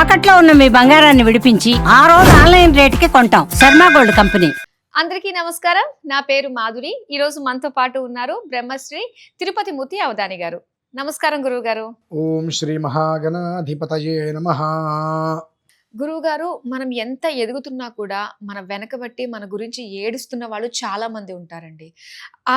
తాకట్లో ఉన్న మీ బంగారాన్ని విడిపించి ఆ రోజు ఆన్లైన్ రేటుకి కొంటాం. Sharma Gold company. అందరికీ నమస్కారం. నా పేరు మాధురి. ఈ రోజు మనతో పాటు ఉన్నారు బ్రహ్మశ్రీ తిరుపతి మూర్తి అవధాని గారు. నమస్కారం గురువు గారు ఓం శ్రీ మహాగణాధిపతయే నమ. గురువు గారు మనం ఎంత ఎదుగుతున్నా కూడా మన వెనకబట్టి మన గురించి ఏడుస్తున్న వాళ్ళు చాలా మంది ఉంటారండి.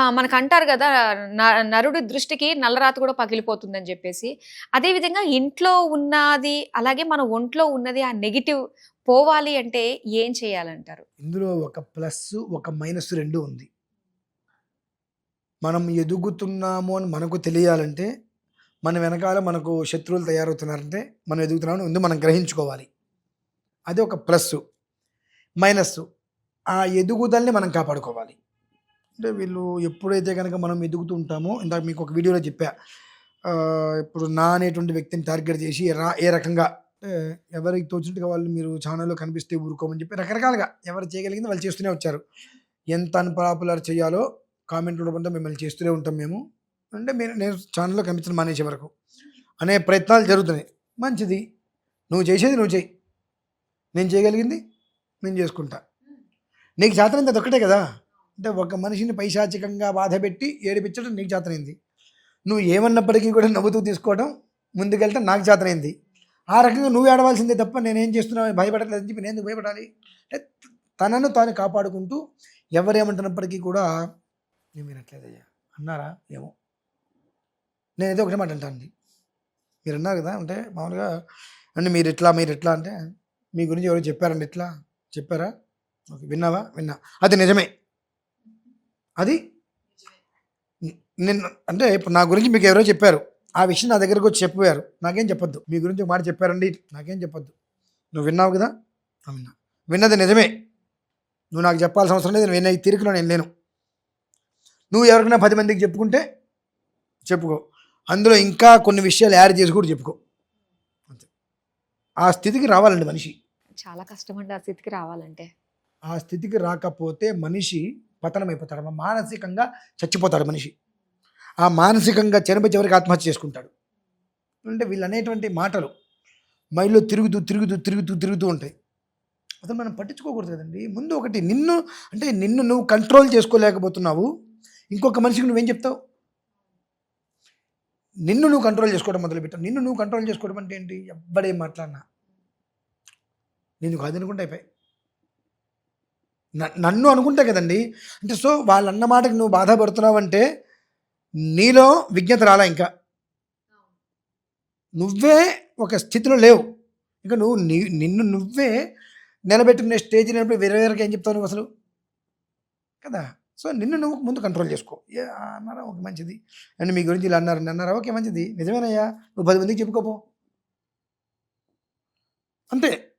మనకు అంటారు కదా న- నరుడి దృష్టికి నల్లరాత కూడా పగిలిపోతుందని చెప్పేసి. అదే విధంగా ఇంట్లో ఉన్నది అలాగే మన ఒంట్లో ఉన్నది ఆ నెగిటివ్ పోవాలి అంటే ఏం చేయాలంటారు? ఇందులో ఒక ప్లస్ ఒక మైనస్ రెండు ఉంది. మనం ఎదుగుతున్నాము అని మనకు తెలియాలంటే మన వెనకాల మనకు శత్రువులు తయారవుతున్నారంటే మనం ఎదుగుతున్నామని ముందు మనం గ్రహించుకోవాలి. అది ఒక ప్లస్ మైనస్ ఆ ఎదుగుదలని మనం కాపాడుకోవాలి. అంటే వీళ్ళు ఎప్పుడైతే కనుక మనం ఎదుగుతూ ఉంటామో ఇందాక మీకు ఒక వీడియోలో చెప్పా ఇప్పుడు నా అనేటువంటి వ్యక్తిని టార్గెట్ చేసి రా ఏ రకంగా ఎవరికి తోచినట్టుగా వాళ్ళు మీరు ఛానల్లో కనిపిస్తే ఊరుకోమని చెప్పి రకరకాలుగా ఎవరు చేయగలిగింది వాళ్ళు చేస్తూనే వచ్చారు. ఎంత అన్పాపులర్ చేయాలో కామెంట్ రూపంలో మిమ్మల్ని చేస్తూనే ఉంటాం మేము. అంటే మీరు నేను ఛానల్లో కనిపించడం మానేసే వరకు. అనే ప్రయత్నాలు జరుగుతున్నాయి. మంచిది. నువ్వు చేసేది నువ్వు చేయి. నేను చేయగలిగింది నేను చేసుకుంటా. నీకు చేతనైంది అది ఒక్కటే కదా? అంటే ఒక మనిషిని పైశాచికంగా బాధపెట్టి ఏడిపించడం నీకు చేతనైంది నువ్వు ఏమన్నప్పటికీ కూడా నవ్వుతూ తీసుకోవడం ముందుకెళ్ళటం నాకు చేతనైంది ఆ రకంగా నువ్వు ఏడవలసిందే తప్ప నేనేం చేస్తున్నావు భయపడట్లేదని చెప్పి నేను ఎందుకు భయపడాలి? అంటే తనను తాను కాపాడుకుంటూ ఎవరేమంటున్నప్పటికీ కూడా నేను వినట్లేదయ్యా. అన్నారా? ఏమో. నేనైతే ఒకటే మాట అంటానండి. మీరు అన్నారు కదా అంటే మామూలుగా అంటే మీరు ఎట్లా మీరు ఎట్లా అంటే మీ గురించి ఎవరు చెప్పారండి ఎట్లా చెప్పారా? ఓకే విన్నావా? విన్నా. అది నిజమే. అది? నేను అంటే ఇప్పుడు నా గురించి మీకు ఎవరో చెప్పారు. ఆ విషయం నా దగ్గరకు వచ్చి చెప్పారు నాకేం చెప్పొద్దు. మీ గురించి ఒక మాట చెప్పారండి. నాకేం చెప్పొద్దు. నువ్వు విన్నావు కదా? విన్నా. విన్నది నిజమే. నువ్వు నాకు చెప్పాల్సిన అవసరం లేదు. నేను ఈ తీరికలో నేను లేను. నువ్వు ఎవరికైనా పది మందికి చెప్పుకుంటే చెప్పుకో. అందులో ఇంకా కొన్ని విషయాలు యాడ్ చేసి కూడా చెప్పుకో. అంతే. ఆ స్థితికి రావాలండి మనిషి. చాలా కష్టం అండి ఆ స్థితికి రావాలంటే? ఆ స్థితికి రాకపోతే మనిషి పతనమైపోతాడు. మానసికంగా చచ్చిపోతాడు మనిషి. ఆ మానసికంగా చనిపోయి చివరికి ఆత్మహత్య చేసుకుంటాడు. అంటే వీళ్ళు అనేటువంటి మాటలు మైండ్లో తిరుగుతూ తిరుగుతూ తిరుగుతూ తిరుగుతూ ఉంటాయి. అతను మనం పట్టించుకోకూడదు కదండి. ముందు ఒకటి నిన్ను అంటే నిన్ను నువ్వు కంట్రోల్ చేసుకోలేకపోతున్నావు. ఇంకొక మనిషికి నువ్వేం చెప్తావు? నిన్ను నువ్వు కంట్రోల్ చేసుకోవడం మొదలుపెట్టావు. నిన్ను నువ్వు కంట్రోల్ చేసుకోవడం అంటే ఏంటి? ఎవ్వడే మాట్లాడినా. నేను కాదనుకుంటే అయిపోయి న- నన్ను అనుకుంటా కదండి. అంటే సో వాళ్ళు అన్న మాటకి నువ్వు బాధపడుతున్నావు అంటే నీలో విజ్ఞత రాలా ఇంకా. నువ్వే ఒక స్థితిలో లేవు. ఇంకా నువ్వు నిన్ను నువ్వే నిలబెట్టుకునే స్టేజ్ అయినప్పుడు వేరే వేరేకి ఏం చెప్తావు నువ్వు అసలు? కదా? సో నిన్ను నువ్వు ముందు కంట్రోల్ చేసుకో. ఏ అన్నారా? ఓకే మంచిది. అండ్ మీ గురించి ఇలా అన్నారు అన్నారా? ఓకే మంచిది. నిజమేనయ్యా. నువ్వు పది మందికి చెప్పుకోపో. అంతే.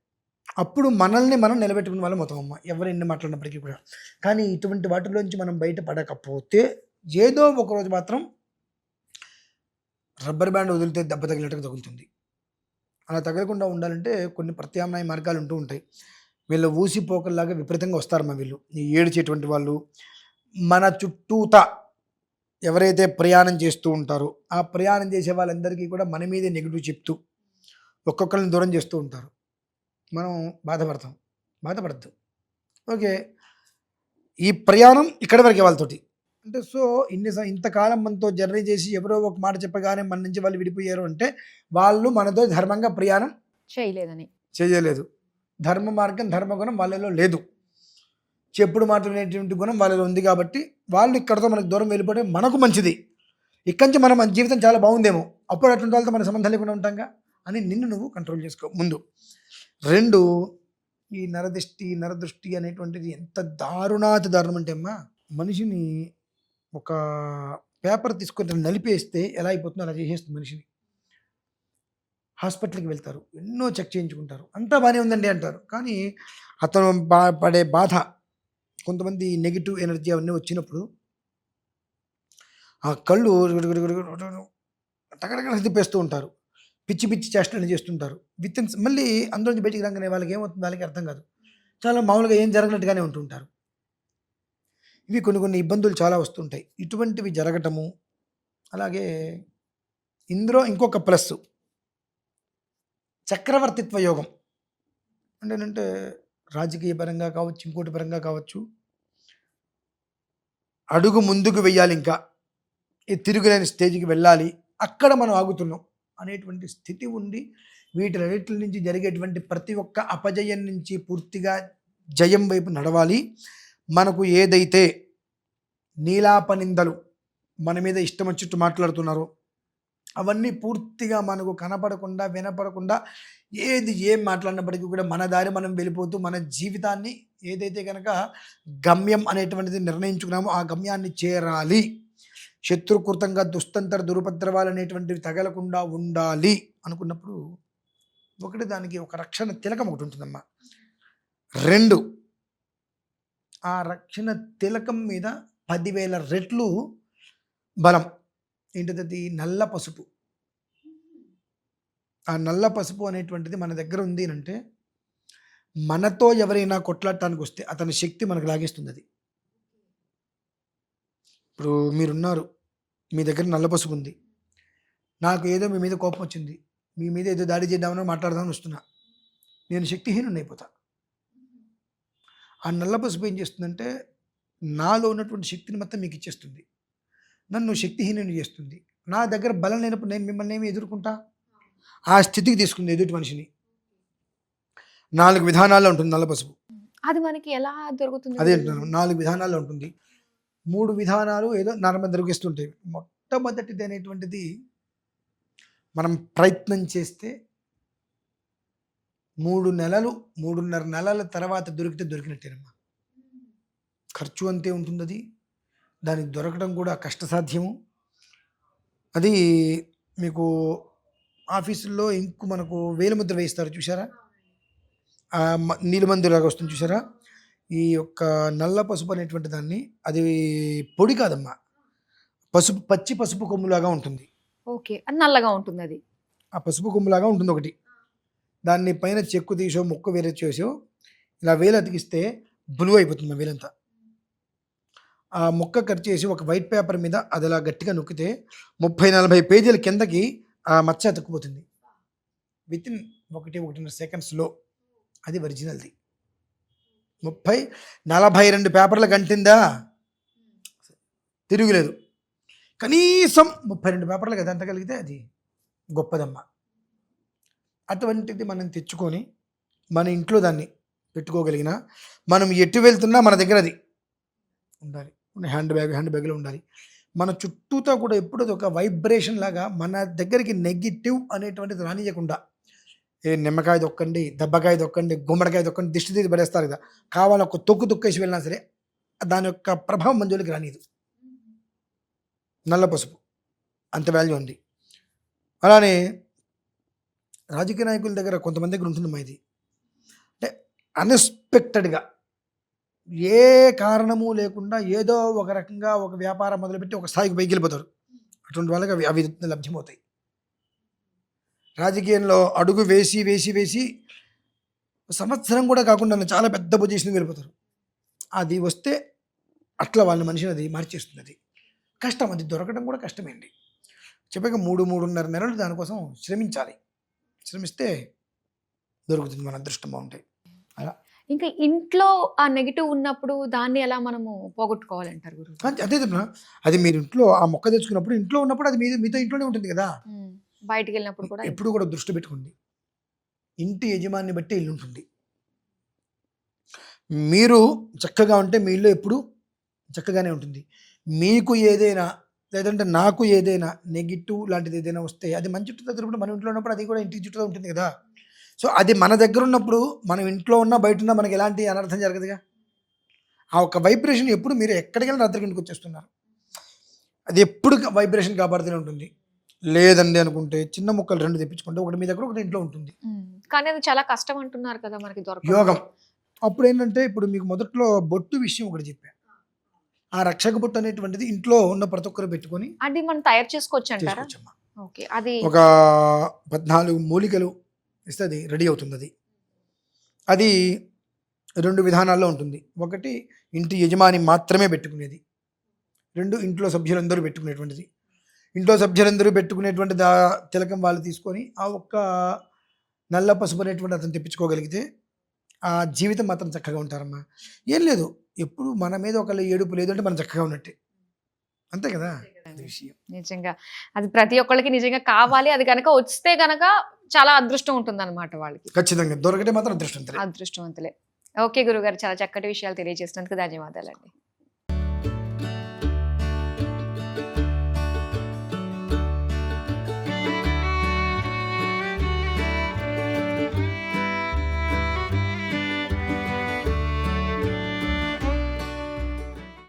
అప్పుడు మనల్ని మనం నిలబెట్టుకునే వాళ్ళం మొత్తం అమ్మ. ఎవరు ఎన్ని మాట్లాడినప్పటికీ కూడా. కానీ ఇటువంటి వాటిలోంచి మనం బయటపడకపోతే ఏదో ఒకరోజు మాత్రం రబ్బర్ బ్యాండ్ వదిలితే దెబ్బ తగిలినట్టుగా తగులుతుంది. అలా తగలకుండా ఉండాలంటే కొన్ని ప్రత్యామ్నాయ మార్గాలు ఉంటూ ఉంటాయి. వీళ్ళు ఊసిపోకల్లాగా విపరీతంగా వస్తారు మా వీళ్ళు. ఈ ఏడ్చేటువంటి వాళ్ళు మన చుట్టూత ఎవరైతే ప్రయాణం చేస్తూ ఉంటారో ఆ ప్రయాణం చేసే వాళ్ళందరికీ కూడా మన మీదే నెగిటివ్ చెప్తూ ఒక్కొక్కరిని దూరం చేస్తూ ఉంటారు. మనం బాధపడతాం. బాధపడద్దు. ఓకే. ఈ ప్రయాణం ఇక్కడి వరకే వాళ్ళతోటి. అంటే సో ఇన్ని ఇంతకాలం మనతో జర్నీ చేసి ఎవరో ఒక మాట చెప్పగానే మన నుంచి వాళ్ళు విడిపోయారు అంటే వాళ్ళు మనతో ధర్మంగా ప్రయాణం చేయలేదని. చేయలేదు. ధర్మ మార్గం ధర్మగుణం వాళ్ళలో లేదు. చెప్పుడు మాట్లాడేటువంటి గుణం వాళ్ళలో ఉంది కాబట్టి వాళ్ళు ఇక్కడతో మనకు దూరం వెళ్ళిపోతే మనకు మంచిది. ఇక్కడి నుంచి మనం మన జీవితం చాలా బాగుందేమో. అప్పుడు అటువంటి వాళ్ళతో మన సంబంధం లేకుండా ఉంటాంగా? అని నిన్ను నువ్వు కంట్రోల్ చేసుకో ముందు. రెండు ఈ నరదృష్టి నరదృష్టి అనేటువంటిది ఎంత దారుణాతి దారుణం అంటే అమ్మా మనిషిని ఒక పేపర్ తీసుకొని నలిపేస్తే ఎలా అయిపోతుందో అలా చేసేస్తుంది మనిషిని. హాస్పిటల్కి వెళ్తారు ఎన్నో చెక్ చేయించుకుంటారు అంతా బాగానే ఉందండి అంటారు. కానీ అతను బా పడే బాధ కొంతమంది నెగిటివ్ ఎనర్జీ అవన్నీ వచ్చినప్పుడు ఆ కళ్ళు టకటక తిప్పేస్తూ ఉంటారు పిచ్చి పిచ్చి చేష్టలు చేస్తుంటారు. విత్ ఇన్ మళ్ళీ అందులోంచి బయటికి రాగానే వాళ్ళకి ఏమవుతుంది? వాళ్ళకి అర్థం కాదు. చాలా మామూలుగా ఏం జరగనట్టుగానే ఉంటుంటారు. ఇవి కొన్ని కొన్ని ఇబ్బందులు చాలా వస్తుంటాయి. ఇటువంటివి జరగటము అలాగే ఇందులో ఇంకొక ప్లస్ చక్రవర్తిత్వ యోగం. అంటే ఏంటంటే రాజకీయ పరంగా కావచ్చు ఇంకోటి పరంగా కావచ్చు అడుగు ముందుకు వెయ్యాలి ఇంకా. ఈ తిరుగులేని స్టేజ్కి వెళ్ళాలి. అక్కడ మనం ఆగుతున్నాం. అనేటువంటి స్థితి ఉండి వీటిలన్నిటి నుంచి జరిగేటువంటి ప్రతి ఒక్క అపజయం నుంచి పూర్తిగా జయం వైపు నడవాలి. మనకు ఏదైతే నీలాపనిందలు మన మీద ఇష్టం వచ్చిట్టు మాట్లాడుతున్నారో అవన్నీ పూర్తిగా మనకు కనపడకుండా వినపడకుండా ఏది ఏం మాట్లాడినప్పటికీ కూడా మన దారి మనం వెళ్ళిపోతూ మన జీవితాన్ని ఏదైతే కనుక గమ్యం అనేటువంటిది నిర్ణయించుకున్నామో ఆ గమ్యాన్ని చేరాలి. శత్రుకృతంగా దుస్తంతర దురుపద్రవాలు అనేటువంటివి తగలకుండా ఉండాలి అనుకున్నప్పుడు ఒకటి దానికి ఒక రక్షణ తిలకం ఒకటి ఉంటుందమ్మా. రెండు ఆ రక్షణ తిలకం మీద పదివేల రెట్లు బలం. ఏంటిది నల్ల పసుపు. ఆ నల్ల పసుపు అనేటువంటిది మన దగ్గర ఉంది అంటే మనతో ఎవరైనా కొట్లాడటానికి వస్తే అతని శక్తి మనకు లాగేస్తుంది అది. ఇప్పుడు మీరున్నారు మీ దగ్గర నల్ల పసుపు ఉంది. నాకు ఏదో మీ మీద కోపం వచ్చింది. మీ మీద ఏదో దాడి చేద్దామని మాట్లాడదామని వస్తున్నా. నేను శక్తిహీనుని అయిపోతా. ఆ నల్ల పసుపు ఏం చేస్తుందంటే నాలో ఉన్నటువంటి శక్తిని మొత్తం మీకు ఇచ్చేస్తుంది. నన్ను శక్తిహీనుని చేస్తుంది. నా దగ్గర బలం లేనప్పుడు నేను మిమ్మల్ని ఏమి ఎదుర్కొంటా? ఆ స్థితికి తీసుకుంది ఎదుటి మనిషిని. నాలుగు విధానాల్లో ఉంటుంది నల్ల పసుపు. అది మనకి ఎలా దొరుకుతుంది? అదే నాలుగు విధానాల్లో ఉంటుంది. మూడు విధానాలు ఏదో నార్మల్ దొరికిస్తుంటాయి మొట్టమొదటిది అనేటువంటిది మనం ప్రయత్నం చేస్తే మూడు నెలలు మూడున్నర నెలల తర్వాత దొరికితే దొరికినట్టేనమ్మా. ఖర్చు అంతే ఉంటుంది అది దానికి దొరకడం కూడా కష్టసాధ్యము. అది మీకు ఆఫీసుల్లో ఇంకు మనకు వేలిముద్ర వేయిస్తారు చూసారా నీలిమందులాగా వస్తుంది చూసారా ఈ యొక్క నల్ల పసుపు అనేటువంటి దాన్ని అది పొడి కాదమ్మా. పసుపు పచ్చి పసుపు కొమ్ములాగా ఉంటుంది. ఓకే అది నల్లగా ఉంటుంది అది. ఆ పసుపు కొమ్ములాగా ఉంటుంది ఒకటి. దాన్ని పైన చెక్కు తీసో ముక్క వేరే చేసో ఇలా వేలు అతికిస్తే బ్లూ అయిపోతుంది మా వేలంతా. ఆ ముక్క కట్ చేసి ఒక వైట్ పేపర్ మీద అది అలా గట్టిగా నొక్కితే ముప్పై నలభై పేజీల కిందకి ఆ మచ్చ అతుక్కుపోతుంది. విత్ ఇన్ ఒకటి ఒకటిన్నర సెకండ్స్లో అది ఒరిజినల్ది. ముప్పై నలభై రెండు పేపర్లు అంటిందా తిరుగులేదు. కనీసం ముప్పై రెండు పేపర్లు కదా ఎంత కలిగితే అది గొప్పదమ్మ. అటువంటిది మనం తెచ్చుకొని మన ఇంట్లో దాన్ని పెట్టుకోగలిగిన మనం ఎటు వెళ్తున్నా మన దగ్గర అది ఉండాలి. హ్యాండ్ బ్యాగ్ హ్యాండ్ బ్యాగ్లో ఉండాలి. మన చుట్టూతో కూడా ఎప్పుడూ ఒక వైబ్రేషన్ లాగా మన దగ్గరికి నెగిటివ్ అనేటువంటిది రానియకుండా ఏ నిమ్మకాయ దొక్కండి దెబ్బకాయ దొక్కండి గుమ్మడికాయ దొక్కండి దిష్టి తీసి పడేస్తారు కదా. కావాలి ఒక తొక్కు తొక్కేసి వెళ్ళినా సరే దాని యొక్క ప్రభావం మంజులకి రానిది. నల్ల పసుపు. అంత వాల్యూ ఉంది. అలానే రాజకీయ నాయకుల దగ్గర కొంతమంది దగ్గర ఉంటుందమ్మా ఇది. అంటే అన్ఎక్స్పెక్టెడ్గా ఏ కారణము లేకుండా ఏదో ఒక రకంగా ఒక వ్యాపారం మొదలుపెట్టి ఒక స్థాయికి పైకి వెళ్ళిపోతారు. అటువంటి వాళ్ళకి అవి అవి లభ్యమవుతాయి. రాజకీయంలో అడుగు వేసి వేసి వేసి సంవత్సరం కూడా కాకుండా చాలా పెద్ద పొజిషన్కి వెళ్ళిపోతారు. అది వస్తే అట్లా వాళ్ళ మనిషిని అది మార్చేస్తుంది అది. కష్టం అది దొరకడం కూడా కష్టమేండి చెప్పాక మూడు మూడున్నర నెలలు దానికోసం శ్రమించాలి. శ్రమిస్తే దొరుకుతుంది మన అదృష్టం బాగుంటాయి ఇంకా ఇంట్లో ఆ నెగిటివ్ ఉన్నప్పుడు దాన్ని ఎలా మనము పోగొట్టుకోవాలంటారు గురువు అంతే అదే అది మీరు ఇంట్లో ఆ మొక్క తెచ్చుకున్నప్పుడు ఇంట్లో ఉన్నప్పుడు అది మీ మీతో ఇంట్లోనే ఉంటుంది కదా. బయటికి వెళ్ళినప్పుడు కూడా ఎప్పుడు కూడా దృష్టి పెట్టుకోండి. ఇంటి యజమాని బట్టి ఇల్లు ఉంటుంది మీరు చక్కగా ఉంటే మీ ఇల్లు ఎప్పుడు చక్కగానే ఉంటుంది. మీకు ఏదైనా లేదంటే నాకు ఏదైనా నెగిటివ్ లాంటిది ఏదైనా వస్తే అది మన చుట్టూ దగ్గర మన ఇంట్లో ఉన్నప్పుడు అది కూడా ఇంటి చుట్టూ ఉంటుంది కదా. సో అది మన దగ్గర ఉన్నప్పుడు మనం ఇంట్లో ఉన్నా బయట ఉన్నా మనకి ఎలాంటి అనర్థం జరగదుగా? ఆ ఒక వైబ్రేషన్ ఎప్పుడు మీరు ఎక్కడికి వెళ్ళినా రాత్రికి ఇంటికి వచ్చేస్తున్నారు. అది ఎప్పుడు వైబ్రేషన్ కాపాడుతూనే ఉంటుంది. లేదండి అనుకుంటే చిన్న ముక్కలు రెండు తెప్పించుకుంటే ఒకటి మీ దగ్గర ఒకటి ఇంట్లో ఉంటుంది. కానీ అది చాలా కష్టం అంటున్నారు కదా మనకి దొరక యోగం. అప్పుడు ఏంటంటే ఇప్పుడు మీకు మొదట్లో బొట్టు విషయం ఒకటి చెప్పాను ఆ రక్షక బొట్టు అనేటువంటిది ఇంట్లో ఉన్న ప్రతి ఒక్కరు పెట్టుకొని అది మనం తయారు చేసుకోవచ్చు అంటారా? చేసుకోవచ్చమ్మా. ఓకే. అది ఒక పద్నాలుగు మూలికలు ఇస్తే అది రెడీ అవుతుంది అది అది రెండు విధానాల్లో ఉంటుంది. ఒకటి ఇంటి యజమాని మాత్రమే పెట్టుకునేది. రెండు ఇంట్లో సభ్యులందరూ పెట్టుకునేటువంటిది. ఇంట్లో సభ్యులందరూ పెట్టుకునేటువంటి దా తిలకం వాళ్ళు తీసుకొని ఆ ఒక్క నల్ల పసుపు అనేటువంటి అతను తెప్పించుకోగలిగితే ఆ జీవితం మాత్రం చక్కగా ఉంటారమ్మా. ఏం లేదు ఎప్పుడు మన మీద ఒకళ్ళు ఏడుపు లేదు అంటే మనం చక్కగా ఉన్నట్టే. అంతే కదా? నిజంగా. అది ప్రతి ఒక్కళ్ళకి నిజంగా కావాలి అది కనుక వస్తే గనక చాలా అదృష్టం ఉంటుంది అనమాట వాళ్ళకి. ఖచ్చితంగా. దొరకటే మాత్రం అదృష్టం అదృష్టవంతులే. ఓకే గురుగారు చాలా చక్కటి విషయాలు తెలియజేసినందుకు ధన్యవాదాలండి.